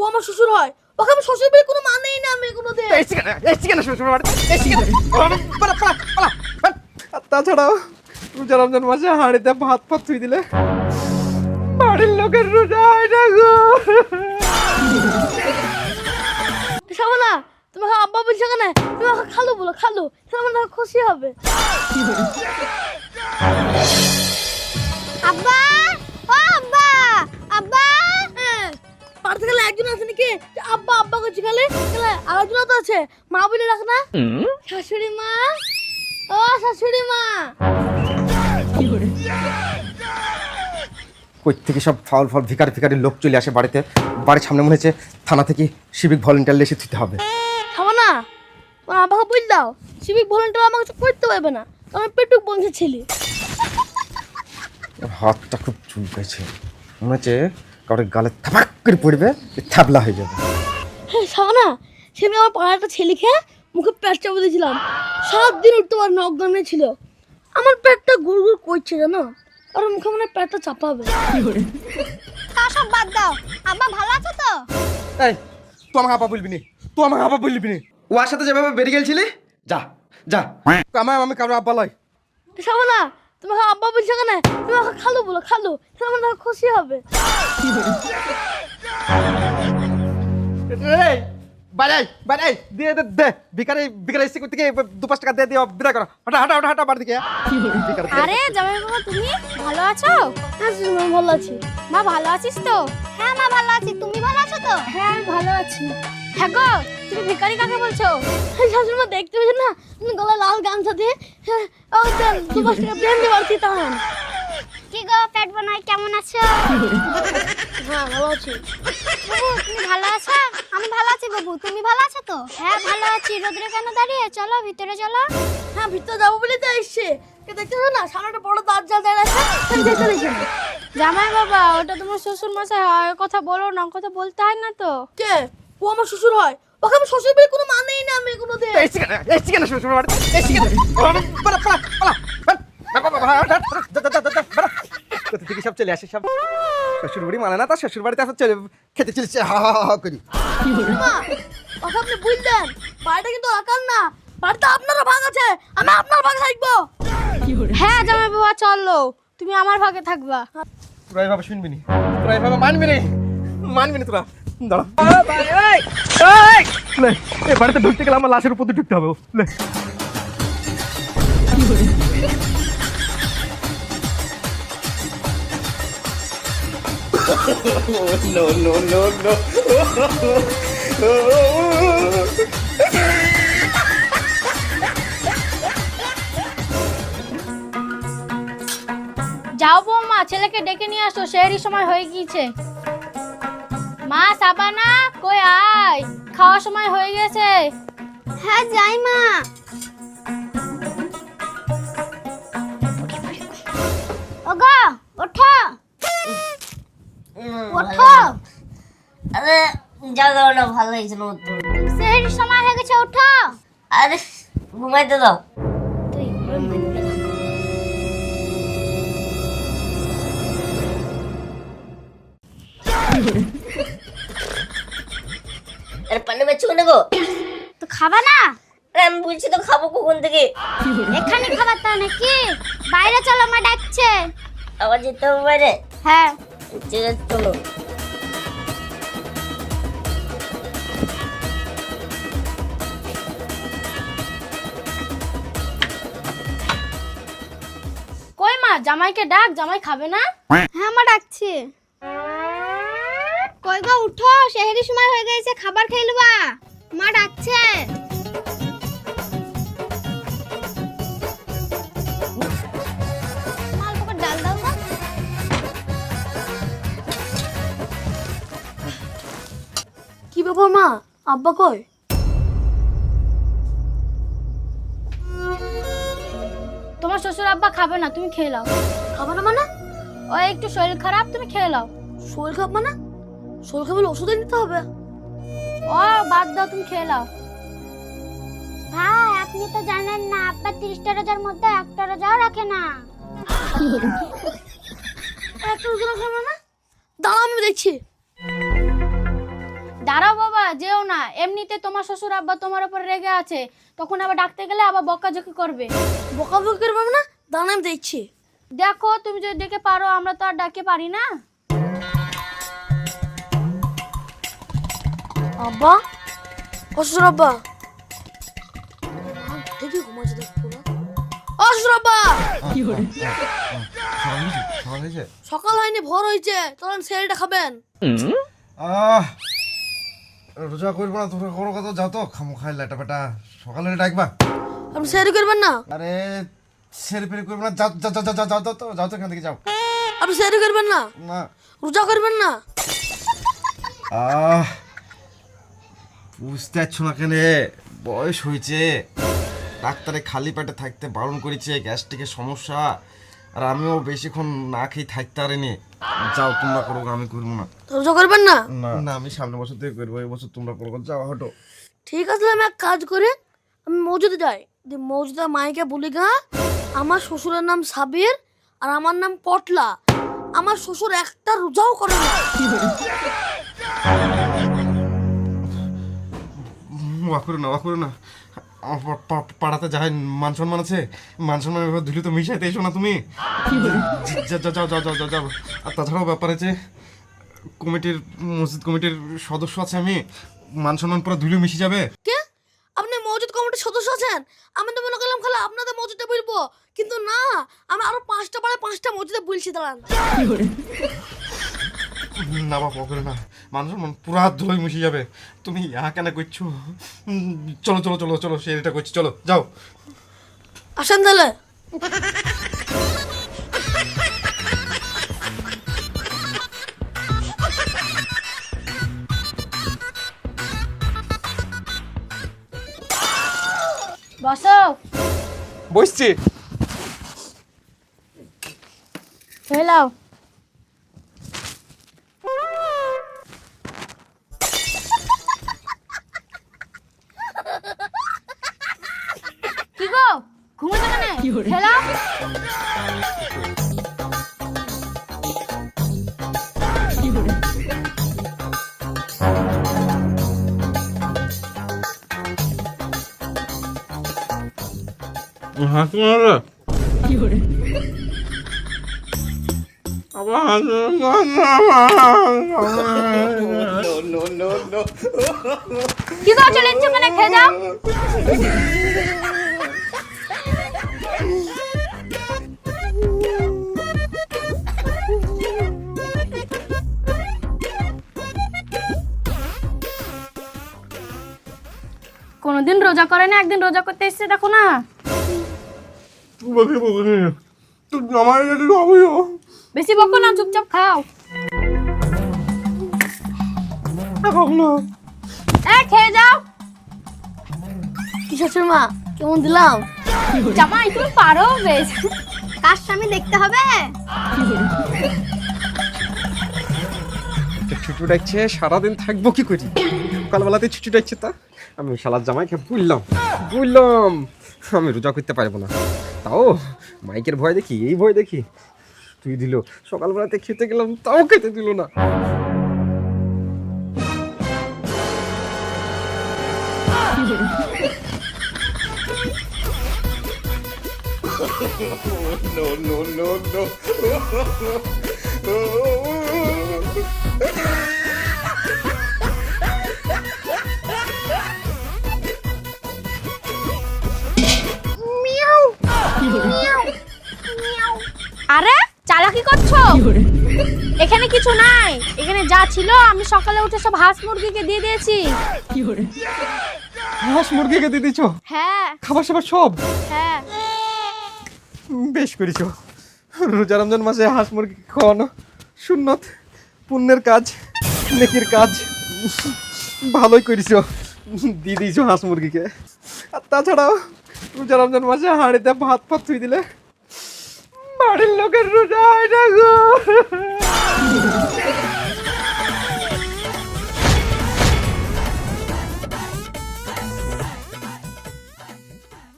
ও আমার শ্বশুর হয়। ওকে আমি শ্বশুর বাড়ি কোনো মানেই না আমি কোনো দিন এসছি কেন এসছি কেন শ্বশুর বাড়ি এসছি কেন পালা পালা পালা। তাছাড়াও রোজা রমজান মাসে হাঁড়িতে ভাত ফাত থুই দিলে। বাড়ির লোকের রোজা হয় না গো। সামনা তুমি আমার আব্বা বলছো কেন? তুমি আমাকে খালু বলো খালু। সামনা খুশি হবে। আব্বা ও আব্বা আব্বা হ্যাঁ, পাড়া থেকে একজন আছে নাকি? যে আব্বা আব্বা করছে গেলে গেলে আরেকজন তো আছে। মা বলে রাখ না। শাশুড়ি মা। ও শাশুড়ি মা। কই থেকে সব ফাউল ফাউল ভিকারি ফিকারি লোক চলে আসে বাড়িতে। বাড়ির সামনে মনে হচ্ছে থানা থেকে সিভিক ভলেন্টিয়ার এসে দিতে হবে। সামনা তোমার আব্বাকে বল দাও। সিভিক ভলেন্টিয়ার আমাকে কিছু করতে পারবে না। আমি পেটুক বংশের ছেলে। হাতটা খুব চুলকেছে মনে হচ্ছে কারোর গালে থাপাক করে পড়বে থাবলা হয়ে যাবে। হ্যাঁ সামনা সেদিন আমার পাড়ার একটা ছেলে খেয়ে মুখে পেট চাপা দিয়েছিলাম। সাত দিন উঠতে পারে না অজ্ঞানে ছিল। আমার পেটটা গুড় গুড় করছে জানো? আর মুখে মনে হয় পেটটা চাপাবে। তা সব বাদ দাও। আব্বা ভালো আছো তো? এই তুই আমাকে আপা বলবি নি? তুই আমাকে আপা বলবি নি? ওর সাথে যেভাবে বেরিয়ে গেছিলি যা যা। আমার আমি কারও আব্বা লয়। সামনা তুমি আমাকে আব্বা বলছো কেন? তুমি আমাকে খালু বলো খালু। সামনা খুশি হবে। এই বাড়াই বাড়াই দিয়ে দে এসে থেকে দু পাঁচ টাকা দিয়ে বিদায় করো। হাঁটা হাঁটা হাঁটা হাঁটা বাড়ি দিকে আরে জামাই বাবা তুমি ভালো আছো? হ্যাঁ ভালো আছি। মা ভালো আছিস তো? হ্যাঁ মা ভালো আছি। তুমি ভালো আছো তো? হ্যাঁ আমি ভালো আছি। হ্যাঁ গো তুমি ভিখারি কাকে বলছো? শাশুড়ি মা দেখতে পেয়েছেন না? তুমি গলায় লাল গামছা দিয়ে হ্যাঁ ও দেন দু পাঁচ টাকা দেন দিয়ে তাহান কি গো পেট বানাই কেমন আছো? হ্যাঁ ভালো আছি। বাবু তুমি ভালো আছো? আমি ভালো আছি বাবু তুমি ভালো আছো তো? হ্যাঁ ভালো আছি। রোদ্রে কেন দাঁড়িয়ে? চলো ভিতরে চলো। হ্যাঁ ভিতরে যাব বলে তো এসছে। কে দেখতে পাচ্ছ না? সামনে একটা বড় দরজা দাঁড়িয়ে আছে। আমি দেখতে দেখি জামাই বাবা ওটা তোমার শ্বশুর মশাই হয় কথা বলো না কথা বলতে হয় না তো। কে? ও আমার শ্বশুর হয় ওকে আমি শ্বশুর বাড়ি কোনো মানেই না আমি কোনো দিন এসছি কেন এসছি কেন শ্বশুর বাড়ি এসছি কেন পালা থেকে সব চলে আসে সব শ্বশুর বাড়ি মানে না তার শ্বশুর বাড়িতে আসা চলে খেতে চলেছে হা হা হা করি মা ওকে আপনি বুঝলেন বাড়িটা কিন্তু আকার না বাড়িটা আপনারও ভাগ আছে আমি আপনার ভাগ থাকব হ্যাঁ জামাই বাবা চলো তুমি আমার ভাগে থাকবা তোরা এভাবে শুনবি নি তোরা এভাবে মানবি নি মানবি নি তোরা দাঁড়া। লে, এ বাড়িতে ঢুকতে গেলে আমার লাশের উপর দিয়ে ঢুকতে হবে লে। যাও বৌমা ছেলেকে ডেকে নিয়ে আসো সেহরি সময় হয়ে গিয়েছে। মা সাবানা কই আয়? খাওয়ার সময় হয়ে গেছে। হ্যাঁ যাই মা। ওগো ওঠো। ওঠো। আরে জায়গাটা ভালো হয়েছে না সেহরি সময় হয়ে গেছে ওঠো। আরে ঘুমাইতে দাও। আরে গো। তো খাবা না? আমি বলছি তো খাব কখন থেকে? এখানে খাবার তো নাকি? বাইরে চলো মা ডাকছে। আবার যেতে হবে বাইরে? হ্যাঁ। চলো। কই মা জামাইকে ডাক জামাই খাবে না? হ্যাঁ মা ডাকছি। কই গো উঠো সেহেরি সময় হয়ে গেছে খাবার খেলবা মা ডাকছে। মা, ডাল দাও কি ব্যাপার মা? আব্বা কই? তোমার শ্বশুর আব্বা খাবে না তুমি খেয়ে নাও। খাব না মানে? ও একটু শরীর খারাপ তুমি খেয়ে নাও। শরীর খারাপ মানে? শরীর খারাপ হলে ওষুধ নিতে হবে। ও বাদ দাও তুমি খেয়ে নাও। ভাই আপনি তো জানেন না আব্বা তিরিশটা রোজার মধ্যে একটা রোজাও রাখে না। একটা ওষুধ খাব না দাঁড়া আমি দেখছি। দাঁড়াও বাবা যেও না। এমনিতে তোমার শ্বশুর আব্বা তোমার উপর রেগে আছে। তখন আবার ডাকতে গেলে আবার বকাঝকি করবে। বকাবকি করবে না দাঁড়া আমি দেখছি। দেখো তুমি যদি ডেকে পারো আমরা তো আর ডাকে পারি না। আব্বা অসুর আব্বা দেখি ঘুমাচ্ছে দেখতো অসুর আব্বা সকাল হয়নি ভোর হয়েছে তখন সেরিটা খাবেন আহ রোজা করব না তোমরা কোনো কথা যাও তো খামো খাই লাটা বেটা। সকালে ডাকবা। আপনি সেরি করবেন না? আরে সেরে ফেরে করব না যাও যাও যাও যাও যাও তো যাও তো এখান থেকে যাও। আপনি সেরি করবেন না? না। রোজা করবেন না? আহ! বুঝতে পারছ না কেন? বয়স হয়েছে। ডাক্তারে খালি পেটে থাকতে বারণ করেছে গ্যাস্ট্রিকের সমস্যা। আর আমিও বেশিক্ষণ না খেয়ে থাকতে পারিনি। যাও তোমরা করো আমি করব না। তো রোজা করবেন না? না। আমি সামনের বছর থেকে করব এই বছর তোমরা করো যাও হটো। ঠিক আছে আমি এক কাজ করে আমি মসজিদে যাই। দিয়ে মসজিদে মাইকে বলি গা আমার শ্বশুরের নাম সাবির আর আমার নাম পটলা। আমার শ্বশুর একটা রোজাও করে না। ওয়া করো না ওয়া করো না। আমার পাড়াতে যাই মান সম্মান আছে, মান সম্মান এবার ধুলে তো মিশাইতে এসো না তুমি। যাও যাও যাও যাও যাও। আর তাছাড়াও ব্যাপার আছে, কমিটির, মসজিদ কমিটির সদস্য আছে আমি, মান সম্মান পুরো ধুলে মিশে যাবে। কে? আপনি মসজিদ কমিটির সদস্য আছেন? আমি তো মনে করলাম খালি আপনাদের মসজিদে বলব, কিন্তু না, আমি আরও পাঁচটা পাড়ে পাঁচটা মসজিদে বলছি, দাঁড়ান। না বাবা করে না। মান সম্মান পুরা ধুলোই মিশে যাবে। তুমি ইহা কেন করছ? চলো চলো চলো চলো সে এটা করছি চলো যাও। আসেন তাহলে। বসো বসছি। হেলাও কি গো ঘুমাতে কেন হাসি মারবে? আবার কি গো চলে যাচ্ছ খেয়ে যাও। কোনোদিন রোজা করে না একদিন রোজা করতে এসছে দেখো না। তোমাকে বলি তুই আমার কাছে খাব বেশি বকো না চুপচাপ খাও। খাব না। এ খেয়ে যাও। কি শ্বশুর মা কেমন দিলাম? জামাই তুমি পারো বেশ। কার স্বামী দেখতে হবে? ছুটু ডাকছে সারাদিন থাকব কি করি? সকালবেলাতে ছুটু ডাকছে তা? আমি শালার জামাইকে বললাম বললাম, আমি রোজা করতে পারব না। তাও মাইকের ভয় দেখি, এই ভয় দেখি। তুই দিল সকালবেলাতে খেতে গেলাম, তাও খেতে দিল না। আরে এখানে কিছু নাই। এখানে যা ছিল আমি সকালে উঠে সব হাঁস মুরগিকে দিয়ে দিয়েছি। হাঁস মুরগিকে দিয়ে দিছ হ্যাঁ। খাবার সাবার সব? হ্যাঁ। বেশ করেছ। রোজা রমজান মাসে হাঁস মুরগি খাওয়ানো সুন্নত পুণ্যের কাজ নেকির কাজ। ভালোই করেছ। দিয়ে দিয়েছ হাঁস মুরগিকে। আর তাছাড়াও রোজা রমজান মাসে হাঁড়িতে ভাত ফাত থুই দিলে বাড়ির লোকের রোজা হয় না গো।